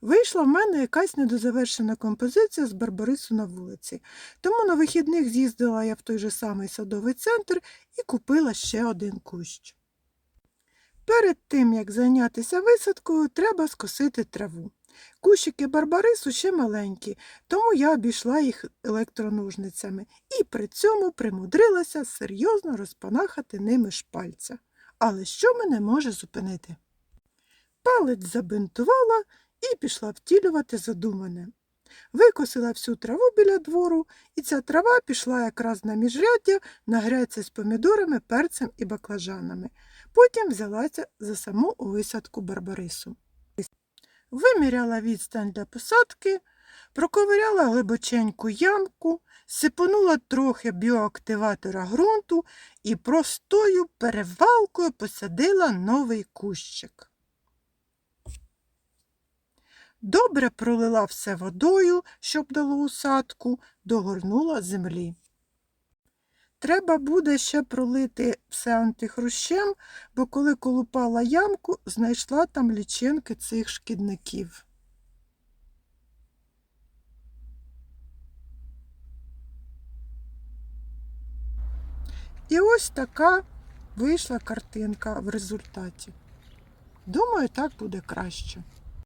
Вийшла в мене якась недозавершена композиція з Барбарису на вулиці. Тому на вихідних з'їздила я в той же самий садовий центр і купила ще один кущ. Перед тим, як зайнятися висадкою, треба скосити траву. Кущики барбарису ще маленькі, тому я обійшла їх електроножницями і при цьому примудрилася серйозно розпанахати ними шпальця. Але що мене може зупинити? Палець забинтувала і пішла втілювати задумане. Викосила всю траву біля двору, і ця трава пішла якраз на міжряддя на грядці з помідорами, перцем і баклажанами. Потім взялася за саму висадку барбарису. Виміряла відстань для посадки, проковиряла глибоченьку ямку, сипонула трохи біоактиватора ґрунту і простою перевалкою посадила новий кущик. Добре пролила все водою, щоб дало усадку, догорнула землі. Треба буде ще пролити все антихрущем, бо коли колупала ямку, знайшла там лічинки цих шкідників. І ось така вийшла картинка в результаті. Думаю, так буде краще.